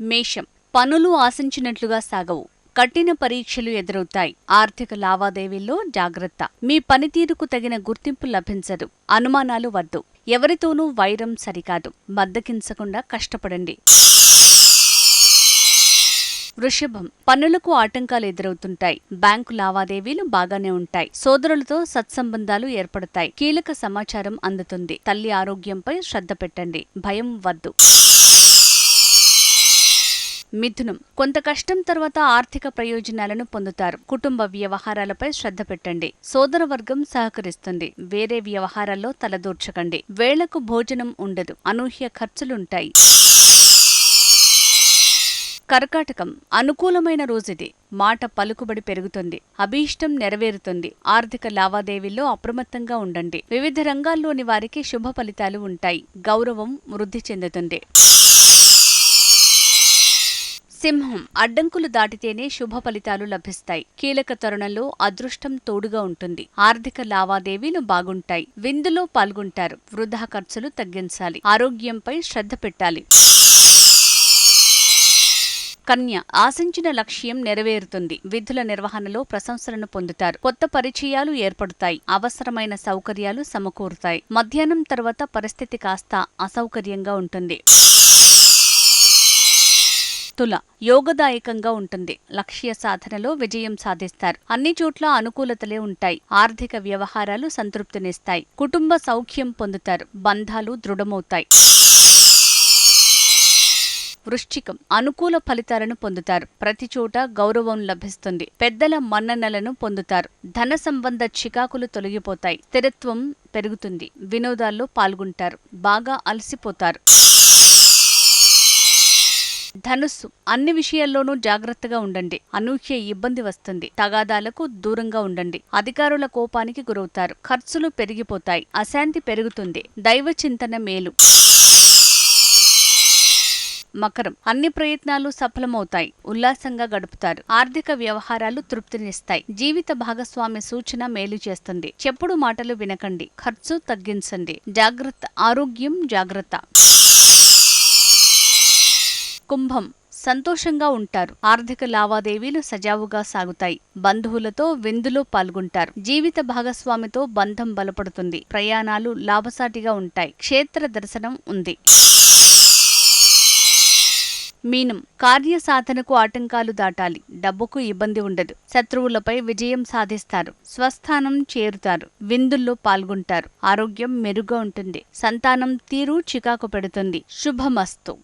మేషం. పనులు ఆశించినట్లుగా సాగవు. కఠిన పరీక్షలు ఎదురవుతాయి. ఆర్థిక లావాదేవీల్లో జాగ్రత్త. మీ పనితీరుకు తగిన గుర్తింపు లభించదు. అనుమానాలు వద్దు. ఎవరితోనూ వైరం సరికాదు. బద్దకించకుండా కష్టపడండి. వృషభం. పనులకు ఆటంకాలు ఎదురవుతుంటాయి. బ్యాంకు లావాదేవీలు బాగానే ఉంటాయి. సోదరులతో సత్సంబంధాలు ఏర్పడతాయి. కీలక సమాచారం అందుతుంది. తల్లి ఆరోగ్యంపై శ్రద్ధ పెట్టండి. భయం వద్దు. మిథునం. కొంత కష్టం తర్వాత ఆర్థిక ప్రయోజనాలను పొందుతారు. కుటుంబ వ్యవహారాలపై శ్రద్ధ పెట్టండి. సోదర వర్గం సహకరిస్తుంది. వేరే వ్యవహారాల్లో తలదూర్చకండి. వేళకు భోజనం ఉండదు. అనూహ్య ఖర్చులుంటాయి. కర్కాటకం. అనుకూలమైన రోజుది. మాట పలుకుబడి పెరుగుతుంది. అభీష్టం నెరవేరుతుంది. ఆర్థిక లావాదేవీల్లో అప్రమత్తంగా ఉండండి. వివిధ రంగాల్లోని వారికి శుభ ఫలితాలు ఉంటాయి. గౌరవం వృద్ధి చెందుతుంది. సింహం అడ్డంకులు దాటితేనే శుభ ఫలితాలు లభిస్తాయి. కీలక తరుణంలో అదృష్టం తోడుగా ఉంటుంది. ఆర్థిక లావాదేవీలు బాగుంటాయి. విందులో పాల్గొంటారు. వృధా ఖర్చులు తగ్గించాలి. ఆరోగ్యంపై శ్రద్ధ పెట్టాలి. కన్య ఆశించిన లక్ష్యం నెరవేరుతుంది. విధుల నిర్వహణలో ప్రశంసలను పొందుతారు. కొత్త పరిచయాలు ఏర్పడతాయి. అవసరమైన సౌకర్యాలు సమకూరుతాయి. మధ్యాహ్నం తర్వాత పరిస్థితి కాస్త అసౌకర్యంగా ఉంటుంది. తుల యోగదాయకంగా ఉంటుంది. లక్ష్య సాధనలో విజయం సాధిస్తారు. అన్ని చోట్ల అనుకూలతలే ఉంటాయి. ఆర్థిక వ్యవహారాలు సంతృప్తినిస్తాయి. కుటుంబ సౌఖ్యం పొందుతారు. బంధాలు దృఢమవుతాయి. వృశ్చికం అనుకూల ఫలితాలను పొందుతారు. ప్రతి చోట గౌరవం లభిస్తుంది. పెద్దల మన్ననలను పొందుతారు. ధన సంబంధ చికాకులు తొలగిపోతాయి. స్థిరత్వం పెరుగుతుంది. వినోదాల్లో పాల్గొంటారు. బాగా అలసిపోతారు. ధనుస్సు అన్ని విషయాల్లోనూ జాగ్రత్తగా ఉండండి. అనూహ్య ఇబ్బంది వస్తుంది. తగాదాలకు దూరంగా ఉండండి. అధికారుల కోపానికి గురవుతారు. ఖర్చులు పెరిగిపోతాయి. అశాంతి పెరుగుతుంది. దైవ చింతన మేలు. మకరం అన్ని ప్రయత్నాలు సఫలమవుతాయి. ఉల్లాసంగా గడుపుతారు. ఆర్థిక వ్యవహారాలు తృప్తినిస్తాయి. జీవిత భాగస్వామి సూచన మేలు చేస్తుంది. చెప్పుడు మాటలు వినకండి. ఖర్చు తగ్గించండి. జాగ్రత్త. ఆరోగ్యం జాగ్రత్త. కుంభం సంతోషంగా ఉంటారు. ఆర్థిక లావాదేవీలు సజావుగా సాగుతాయి. బంధువులతో విందులో పాల్గొంటారు. జీవిత భాగస్వామితో బంధం బలపడుతుంది. ప్రయాణాలు లాభసాటిగా ఉంటాయి. క్షేత్ర దర్శనం ఉంది. మీనం కార్య సాధనకు ఆటంకాలు దాటాలి. డబ్బుకు ఇబ్బంది ఉండదు. శత్రువులపై విజయం సాధిస్తారు. స్వస్థానం చేరుతారు. విందుల్లో పాల్గొంటారు. ఆరోగ్యం మెరుగ్గా ఉంటుంది. సంతానం తీరు చికాకు పెడుతుంది. శుభమస్తు.